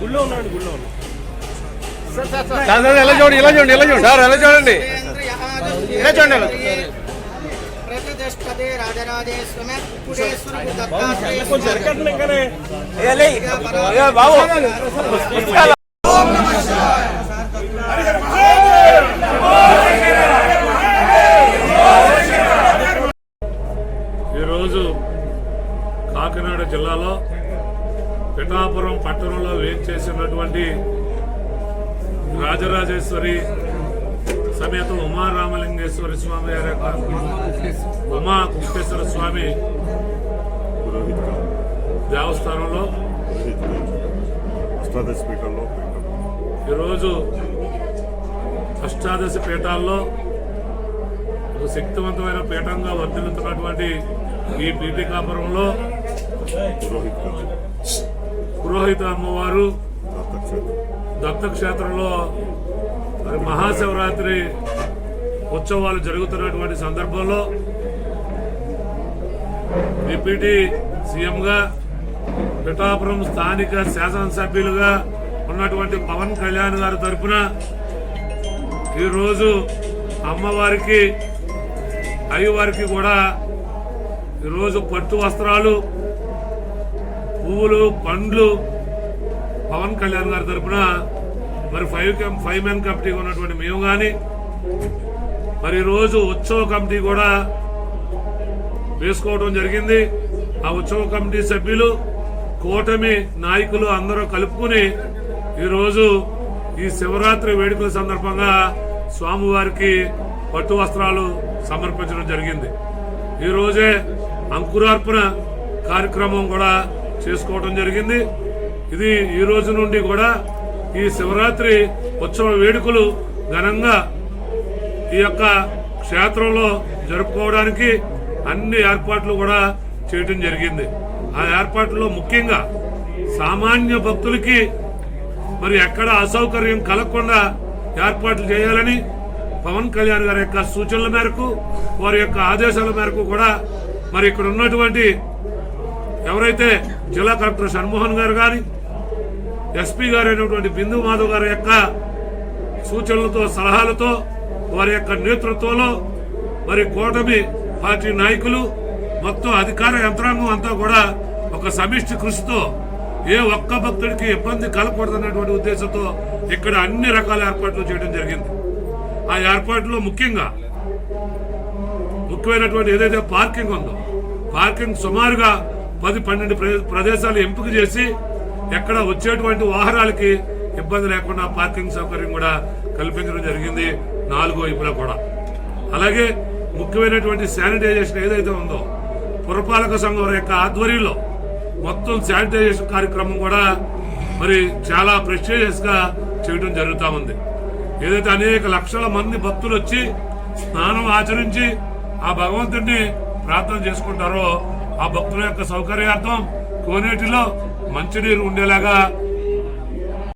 గుళ్ళో ఉన్నాడు గుళ్ళో సార్ సార్ ఎలా చూడండి ఇలా చూడండి ఇలా చూడండి. సార్ ఎలా చూడండి. ఇలా చూడండి ఈరోజు కాకినాడ జిల్లాలో పిఠాపురం పట్టణంలో వేంచేసినటువంటి రాజరాజేశ్వరి సమేత ఉమారామలింగేశ్వరి స్వామి వారి యొక్క ఉమా కుప్పేశ్వర స్వామి దేవస్థానంలో అష్టాదశ ఈరోజు అష్టాదశ పీఠాల్లో ఒక శక్తివంతమైన పీఠంగా వర్ధిల్లుతున్నటువంటి ఈ పీఠికాపురంలో పురోహిత్ పురోహిత అమ్మవారు దత్తక్షేత్రం. దత్తక్షేత్రంలో మహాశివరాత్రి ఉత్సవాలు జరుగుతున్నటువంటి సందర్భంలో డిప్యూటీ సీఎంగా పిఠాపురం స్థానిక శాసనసభ్యులుగా ఉన్నటువంటి పవన్ కళ్యాణ్ గారి తరఫున ఈరోజు అమ్మవారికి అయ్యవారికి కూడా ఈరోజు పట్టు వస్త్రాలు పువ్వులు పండ్లు. పవన్ కళ్యాణ్ గారి తరఫున మరి ఫైవ్ కం ఫైవ్ మెన్ కమిటీగా ఉన్నటువంటి మేము కానీ మరి ఈరోజు ఉత్సవ కమిటీ కూడా వేసుకోవడం జరిగింది. ఆ ఉత్సవ కమిటీ సభ్యులు కూటమి నాయకులు అందరూ కలుపుకుని ఈరోజు ఈ శివరాత్రి వేడుకల సందర్భంగా స్వామివారికి పట్టు వస్త్రాలు సమర్పించడం జరిగింది. ఈరోజే అంకురార్పణ కార్యక్రమం కూడా చేసుకోవడం జరిగింది. ఇది ఈ రోజు నుండి కూడా ఈ శివరాత్రి ఉత్సవ వేడుకలు ఘనంగా ఈ యొక్క క్షేత్రంలో జరుపుకోవడానికి అన్ని ఏర్పాట్లు కూడా చేయటం జరిగింది. ఆ ఏర్పాట్లలో ముఖ్యంగా సామాన్య భక్తులకి మరి ఎక్కడ అసౌకర్యం కలగకుండా ఏర్పాట్లు చేయాలని పవన్ కళ్యాణ్ గారి యొక్క సూచనల మేరకు వారి యొక్క ఆదేశాల మేరకు కూడా మరి ఇక్కడ ఉన్నటువంటి ఎవరైతే జిల్లా కలెక్టర్ షణ్మోహన్ గారు కానీ ఎస్పీ గారు అయినటువంటి బిందు మాధవ్ గారి యొక్క సూచనలతో సలహాలతో వారి యొక్క నేతృత్వంలో మరి కూటమి పార్టీ నాయకులు మొత్తం అధికార యంత్రాంగం అంతా కూడా ఒక సమిష్టి కృషితో ఏ ఒక్క భక్తుడికి ఇబ్బంది కలగకూడదన్నటువంటి ఉద్దేశంతో ఇక్కడ అన్ని రకాల ఏర్పాట్లు చేయడం జరిగింది. ఆ ఏర్పాట్లో ముఖ్యంగా ముఖ్యమైనటువంటి ఏదైతే పార్కింగ్ ఉందో పార్కింగ్ సుమారుగా పది పన్నెండు ప్ర- ప్రదేశాలు ఎంపిక చేసి ఎక్కడ వచ్చేటువంటి వాహనాలకి ఇబ్బంది లేకుండా పార్కింగ్ సౌకర్యం కూడా కల్పించడం జరిగింది నాలుగో వైపులా కూడా. అలాగే ముఖ్యమైనటువంటి శానిటైజేషన్ ఏదైతే ఉందో పురపాలక సంఘం యొక్క ఆధ్వర్యంలో మొత్తం శానిటైజేషన్ కార్యక్రమం కూడా మరి చాలా ప్రెస్టీజియస్గా చేయడం జరుగుతూ ఉంది. ఏదైతే అనేక లక్షల మంది భక్తులు వచ్చి స్నానం ఆచరించి ఆ భగవంతుడిని ప్రార్థన చేసుకుంటారో ఆ భక్తుల యొక్క సౌకర్యార్థం కోనేటిలో మంచినీరు ఉండేలాగా